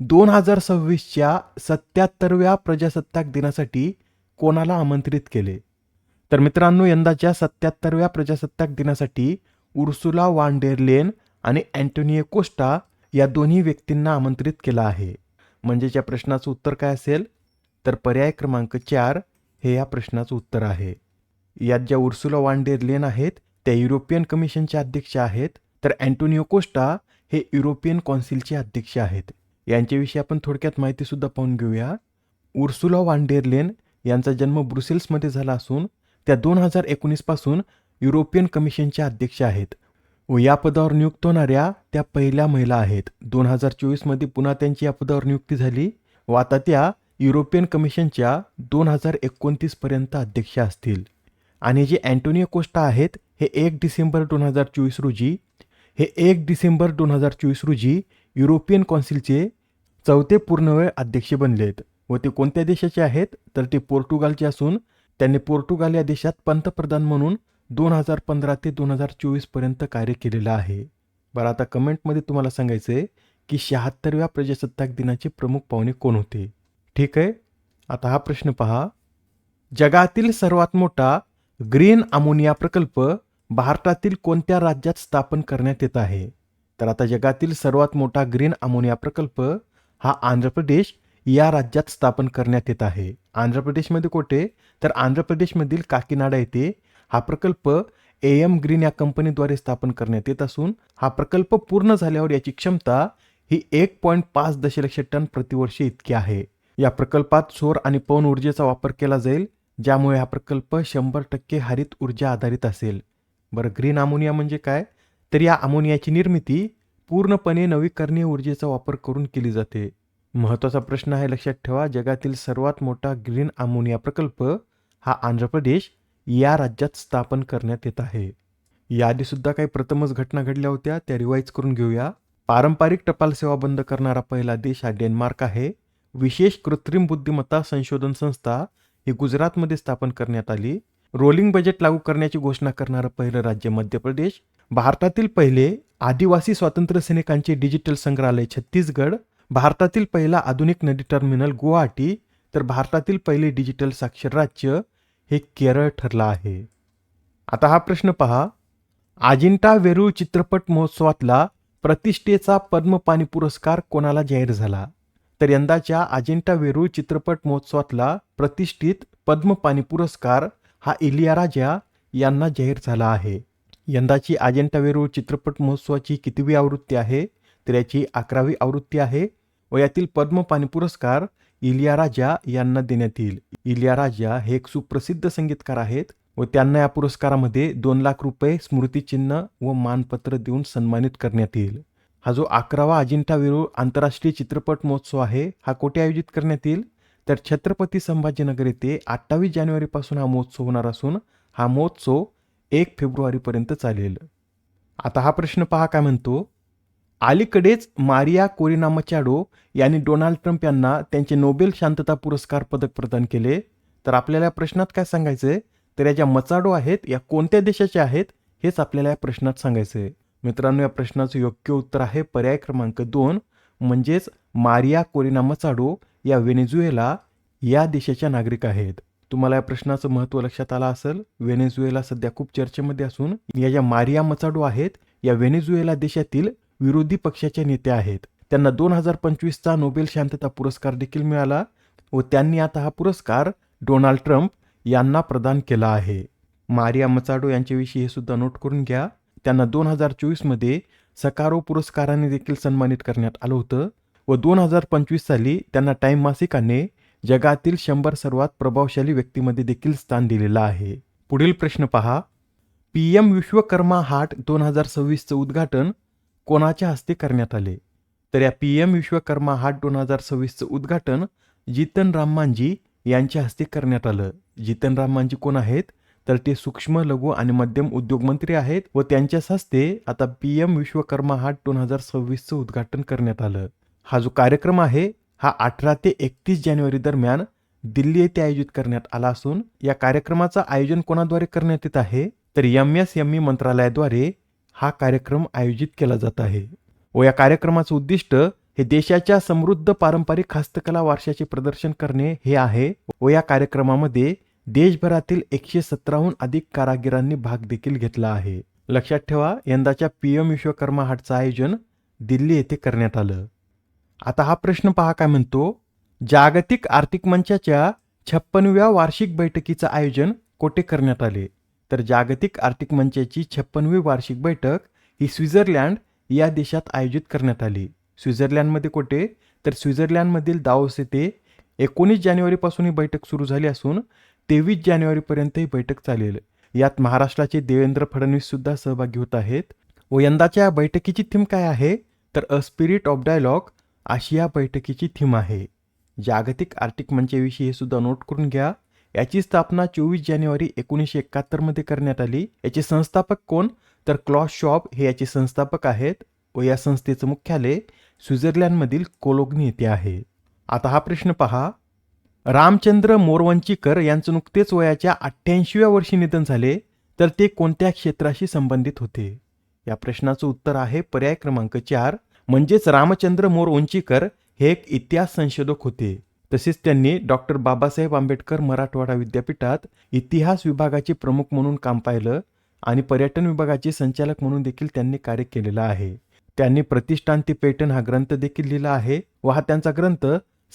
दोन हजार सव्वीसच्या सत्याहत्तरव्या प्रजासत्ताक दिनासाठी कोणाला आमंत्रित केले? तर मित्रांनो यंदाच्या सत्याहत्तरव्या प्रजासत्ताक दिनासाठी उर्सुला वांडेरलेन आणि अँटोनियो कोस्टा या दोन्ही व्यक्तींना आमंत्रित केलं आहे. म्हणजेच या प्रश्नाचं उत्तर काय असेल? तर पर्याय क्रमांक चार हे या प्रश्नाचं उत्तर आहे. यात ज्या उर्सुला वांडेरलेन आहेत त्या युरोपियन कमिशनच्या अध्यक्ष आहेत तर अँटोनियो कोस्टा हे युरोपियन कौन्सिलचे अध्यक्ष आहेत. यांच्याविषयी आपण थोडक्यात माहितीसुद्धा पाहून घेऊया. उर्सुला वांडेरलेन यांचा जन्म ब्रुसेल्समध्ये झाला असून त्या दोन हजार एकोणीसपासून युरोपियन कमिशनच्या अध्यक्ष आहेत. व या पदावर नियुक्त होणाऱ्या त्या पहिल्या महिला आहेत. दोन हजार चोवीसमध्ये पुन्हा त्यांची या पदावर नियुक्ती झाली व आता त्या युरोपियन कमिशनच्या दोन हजार एकोणतीसपर्यंत अध्यक्ष असतील. आणि जे अँटोनियो कोस्टा आहेत हे एक डिसेंबर दोन हजार चोवीस रोजी हे एक डिसेंबर दोन हजार चोवीस रोजी युरोपियन कौन्सिलचे चौथे पूर्णवेळ अध्यक्ष बनलेत व ते कोणत्या देशाचे आहेत तर ते पोर्तुगालचे असून त्यांनी पोर्तुगाल या देशात पंतप्रधान म्हणून दोन हजार पंधरा ते दोन हजार चोवीसपर्यंत कार्य केलेलं आहे. बरं आता कमेंटमध्ये तुम्हाला सांगायचं आहे की शहात्तरव्या प्रजासत्ताक दिनाचे प्रमुख पाहुणे कोण होते? ठीक आहे आता हा प्रश्न पहा. जगातील सर्वात मोठा ग्रीन अमोनिया प्रकल्प भारतातील कोणत्या राज्यात स्थापन करण्यात येत आहे? तर आता जगातील सर्वात मोठा ग्रीन अमोनिया प्रकल्प हा आंध्र प्रदेश या राज्यात स्थापन करण्यात येत आहे. आंध्र प्रदेशमध्ये कोठे? तर आंध्र प्रदेशमधील काकीनाडा येथे हा प्रकल्प ए एम ग्रीन या कंपनीद्वारे स्थापन करण्यात येत असून हा प्रकल्प पूर्ण झाल्यावर याची क्षमता ही एक पॉईंट पाच दशलक्ष टन प्रतिवर्षी इतकी आहे. या प्रकल्पात सौर आणि पवन ऊर्जेचा वापर केला जाईल ज्यामुळे हा प्रकल्प शंभर टक्के हरित ऊर्जा आधारित असेल. बरं ग्रीन अमोनिया म्हणजे काय? तर या अमोनियाची निर्मिती पूर्णपणे नवीकरणीय ऊर्जेचा वापर करून केली जाते. महत्त्वाचा प्रश्न आहे लक्षात ठेवा जगातील सर्वात मोठा ग्रीन अमोनिया प्रकल्प हा आंध्र प्रदेश या राज्यात स्थापन करण्यात येत आहे. याआधीसुद्धा काही प्रथमच घटना घडल्या होत्या त्या रिवाईज करून घेऊया. पारंपरिक टपाल सेवा बंद करणारा पहिला देश हा डेन्मार्क आहे. विशेष कृत्रिम बुद्धिमत्ता संशोधन संस्था ही गुजरातमध्ये स्थापन करण्यात आली. रोलिंग बजेट लागू करण्याची घोषणा करणारं पहिलं राज्य मध्य प्रदेश. भारतातील पहिले आदिवासी स्वातंत्र्य सैनिकांचे डिजिटल संग्रहालय छत्तीसगड भारतातील पहिला आधुनिक नदी टर्मिनल गुवाहाटी तर भारतातील पहिले डिजिटल साक्षर राज्य हे केरळ ठरलं आहे. आता हा प्रश्न पहा. अजिंठा वेरूळ चित्रपट महोत्सवातला प्रतिष्ठेचा पद्मपाणी पुरस्कार कोणाला जाहीर झाला? तर यंदाच्या अजिंठा वेरूळ चित्रपट महोत्सवातला प्रतिष्ठित पद्मपाणी पुरस्कार हा इलियाराजा यांना जाहीर झाला आहे. यंदाची अजिंठा वेरूळ चित्रपट महोत्सवाची कितवी आवृत्ती आहे तर याची अकरावी आवृत्ती आहे व यातील पद्मपाणी पुरस्कार इलियाराजा यांना देण्यात येईल. इलियाराजा हे एक सुप्रसिद्ध संगीतकार आहेत व त्यांना या पुरस्कारामध्ये दोन लाख रुपये स्मृतिचिन्ह व मानपत्र देऊन सन्मानित करण्यात येईल. हा जो अकरावा अजिंठा वेरूळ आंतरराष्ट्रीय चित्रपट महोत्सव आहे हा कोठे आयोजित करण्यात येईल? तर छत्रपती संभाजीनगर येथे अठ्ठावीस जानेवारीपासून हा महोत्सव होणार असून हा महोत्सव एक फेब्रुवारीपर्यंत चालेल. आता हा प्रश्न पहा काय म्हणतो? अलीकडेच मारिया कोरिना मचाडो यांनी डोनाल्ड ट्रम्प यांना त्यांचे नोबेल शांतता पुरस्कार पदक प्रदान केले. तर आपल्याला या प्रश्नात काय सांगायचं आहे तर या ज्या मचाडो आहेत या कोणत्या देशाच्या आहेत हेच आपल्याला या प्रश्नात सांगायचं आहे मित्रांनो या प्रश्नाचं योग्य उत्तर आहे पर्याय क्रमांक दोन म्हणजेच मारिया कोरिना मचाडो या व्हेनेझुएला या देशाच्या नागरिक आहेत. तुम्हाला या प्रश्नाचं महत्त्व लक्षात आलं असेल? व्हेनेझुएला सध्या खूप चर्चेमध्ये असून या ज्या मारिया मचाडो आहेत या व्हेनेझुएला देशातील विरोधी पक्षाच्या नेत्या आहेत. त्यांना दोन हजार पंचवीसचा नोबेल शांतता पुरस्कार देखील मिळाला व त्यांनी आता हा पुरस्कार डोनाल्ड ट्रम्प यांना प्रदान केला आहे. मारिया मचाडो यांच्याविषयी हे सुद्धा नोट करून घ्या. त्यांना दोन हजार चोवीसमध्ये सकारो पुरस्काराने देखील सन्मानित करण्यात आलं होतं व दोन हजार पंचवीस साली त्यांना टाइम मासिकाने जगातील शंभर सर्वात प्रभावशाली व्यक्तीमध्ये देखील स्थान दिलेलं आहे. पुढील प्रश्न पहा. पी एम विश्वकर्मा हाट दोन हजार सव्वीसचं उद्घाटन कोणाच्या हस्ते करण्यात आले? तर या पी एम विश्वकर्मा हाट दोन हजार सव्वीसचं उद्घाटन जितन राम यांच्या हस्ते करण्यात आलं. जितन राम कोण आहेत? तर ते सूक्ष्म लघु आणि मध्यम उद्योग मंत्री आहेत व त्यांच्याच हस्ते आता पी एम विश्वकर्मा हाट दोन हजार सव्वीसचं उद्घाटन करण्यात आलं. हा जो कार्यक्रम आहे हा अठरा ते एकतीस जानेवारी दरम्यान दिल्ली येथे आयोजित करण्यात आला असून या कार्यक्रमाचं आयोजन कोणाद्वारे करण्यात येत आहे? तर एम एस एम ई मंत्रालयाद्वारे हा कार्यक्रम आयोजित केला जात आहे. व या कार्यक्रमाचं उद्दिष्ट हे देशाच्या समृद्ध पारंपरिक हस्तकला वारशाचे प्रदर्शन करणे हे आहे. व या कार्यक्रमामध्ये देशभरातील एकशे सतराहून अधिक कारागिरांनी भाग देखील घेतला आहे. लक्षात ठेवा यंदाच्या पी एम विश्वकर्मा हाटचं आयोजन दिल्ली येथे करण्यात आलं. आता हा प्रश्न पहा काय म्हणतो. जागतिक आर्थिक मंचाच्या छप्पनव्या वार्षिक बैठकीचं आयोजन कोठे करण्यात आले? तर जागतिक आर्थिक मंचाची छप्पनवी वार्षिक बैठक ही स्वित्झर्लंड या देशात आयोजित करण्यात आली. स्वित्झर्लंडमध्ये कोठे? तर स्वित्झर्लंडमधील दाओस येथे एकोणीस जानेवारीपासून ही बैठक सुरू झाली असून तेवीस जानेवारीपर्यंत ही बैठक चालेल. यात महाराष्ट्राचे देवेंद्र फडणवीस सुद्धा सहभागी होत आहेत. व यंदाच्या या बैठकीची थीम काय आहे? तर अ स्पिरिट ऑफ डायलॉग अशी या बैठकीची थीम आहे. जागतिक आर्थिक मंचाविषयी हे सुद्धा नोट करून घ्या. याची स्थापना चोवीस जानेवारी एकोणीसशे एकाहत्तरमध्ये करण्यात आली. याचे संस्थापक कोण? तर क्लॉस शॉप हे याचे संस्थापक आहेत व या संस्थेचं मुख्यालय स्वित्झर्लंडमधील कोलोग्नी येथे आहे. आता हा प्रश्न पहा. रामचंद्र मोरवंचीकर यांचं नुकतेच वयाच्या अठ्ठ्याऐंशीव्या वर्षी निधन झाले. तर ते कोणत्या क्षेत्राशी संबंधित होते? या प्रश्नाचं उत्तर आहे पर्याय क्रमांक चार. म्हणजेच रामचंद्र मोर उंचीकर हे एक इतिहास संशोधक होते. तसेच त्यांनी डॉक्टर बाबासाहेब आंबेडकर मराठवाडा विद्यापीठात इतिहास विभागाचे प्रमुख म्हणून काम पाहिलं आणि पर्यटन विभागाचे संचालक म्हणून देखील त्यांनी कार्य केलेलं आहे. त्यांनी प्रतिष्ठान ते पेटन हा ग्रंथ देखील लिहिला आहे व हा त्यांचा ग्रंथ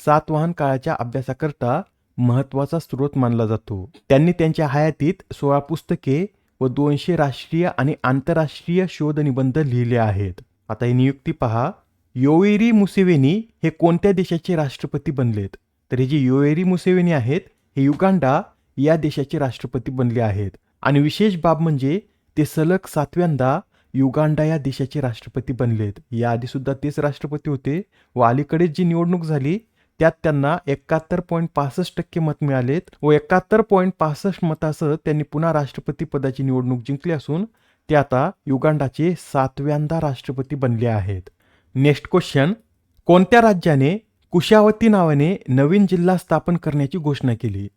सातवाहन काळाच्या अभ्यासाकरता महत्त्वाचा स्रोत मानला जातो. त्यांनी त्यांच्या हयातीत सोळा पुस्तके व दोनशे राष्ट्रीय आणि आंतरराष्ट्रीय शोध निबंध लिहिले आहेत. आता ही नियुक्ती पहा. योएरी मुसेवेनी हे कोणत्या देशाचे राष्ट्रपती बनलेत? तर हे जे योएरी मुसेवेनी आहेत हे युगांडा या देशाचे राष्ट्रपती बनले आहेत. आणि विशेष बाब म्हणजे ते सलग सातव्यांदा युगांडा या देशाचे राष्ट्रपती बनलेत. याआधी सुद्धा तेच राष्ट्रपती होते व अलीकडेच जी निवडणूक झाली त्यात त्यांना एकाहत्तर पॉईंट पासष्ट टक्के मत मिळालेत व एकाहत्तर पॉईंट पासष्ट मतासह त्यांनी पुन्हा राष्ट्रपती पदाची निवडणूक जिंकली असून ते आता युगांडाचे सातव्यांदा राष्ट्रपती बनले आहेत. नेक्स्ट क्वेश्चन कोणत्या राज्याने कुशावती नावाने नवीन जिल्हा स्थापन करण्याची घोषणा केली?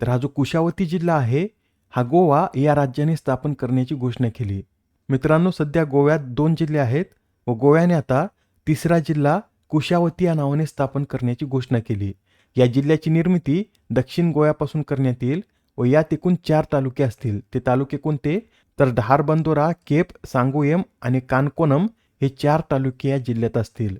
तर हा जो कुशावती जिल्हा आहे हा गोवा या राज्याने स्थापन करण्याची घोषणा केली. मित्रांनो सध्या गोव्यात दोन जिल्हे आहेत व गोव्याने आता तिसरा जिल्हा कुशावती या नावाने स्थापन करण्याची घोषणा केली. या जिल्ह्याची निर्मिती दक्षिण गोव्यापासून करण्यात येईल व यात एकूण चार तालुके असतील. ते तालुके कोणते? तर धारबंदोरा केप सांगुयम आणि कानकोनम हे चार तालुके या जिल्ह्यात असतील.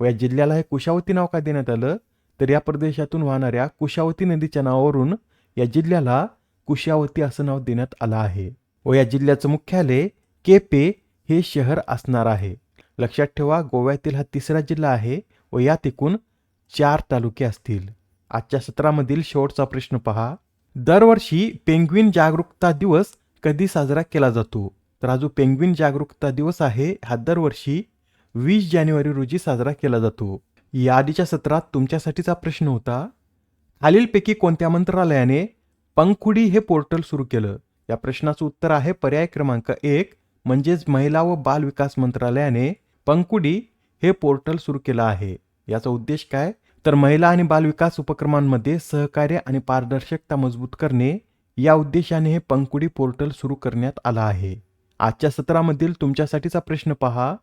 व या जिल्ह्याला हे कुशावती नाव का देण्यात आलं? तर या प्रदेशातून वाहणाऱ्या कुशावती नदीच्या नावावरून या जिल्ह्याला कुशावती असं नाव देण्यात आलं आहे. व या जिल्ह्याचं मुख्यालय केपे हे शहर असणार आहे. लक्षात ठेवा गोव्यातील हा तिसरा जिल्हा आहे व यात एकूण चार तालुके असतील. आजच्या सत्रामधील शेवटचा प्रश्न पहा. दरवर्षी पेंग्विन जागरूकता दिवस कधी साजरा केला जातो? तर हा जो पेंग्विन जागरूकता दिवस आहे हा दरवर्षी वीस जानेवारी रोजी साजरा केला जातो. या आधीच्या सत्रात तुमच्यासाठीचा प्रश्न होता खालीलपैकी कोणत्या मंत्रालयाने पंखुडी हे पोर्टल सुरू केलं? या प्रश्नाचं उत्तर आहे पर्याय क्रमांक एक म्हणजेच महिला व बाल विकास मंत्रालयाने पंकुडी हे पोर्टल सुरू केलं आहे. याचा उद्देश काय? तर महिला आणि बाल विकास उपक्रमांमध्ये सहकार्य आणि पारदर्शकता मजबूत करणे या उद्देशाने हे पंकुडी पोर्टल सुरू करण्यात आलं आहे. आजच्या सत्रामधील तुमच्यासाठीचा प्रश्न पहा.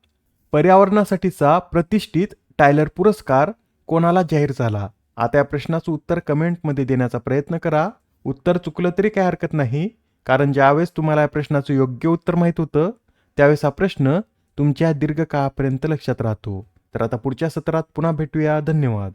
पर्यावरणासाठीचा प्रतिष्ठित टायलर पुरस्कार कोणाला जाहीर झाला? आता या प्रश्नाचं उत्तर कमेंटमध्ये देण्याचा प्रयत्न करा. उत्तर चुकलं तरी काही हरकत नाही कारण ज्यावेळेस तुम्हाला या प्रश्नाचं योग्य उत्तर माहीत होतं त्यावेळेस हा प्रश्न तुमच्या दीर्घकाळापर्यंत लक्षात राहतो. तर आता पुढच्या सत्रात पुन्हा भेटूया. धन्यवाद.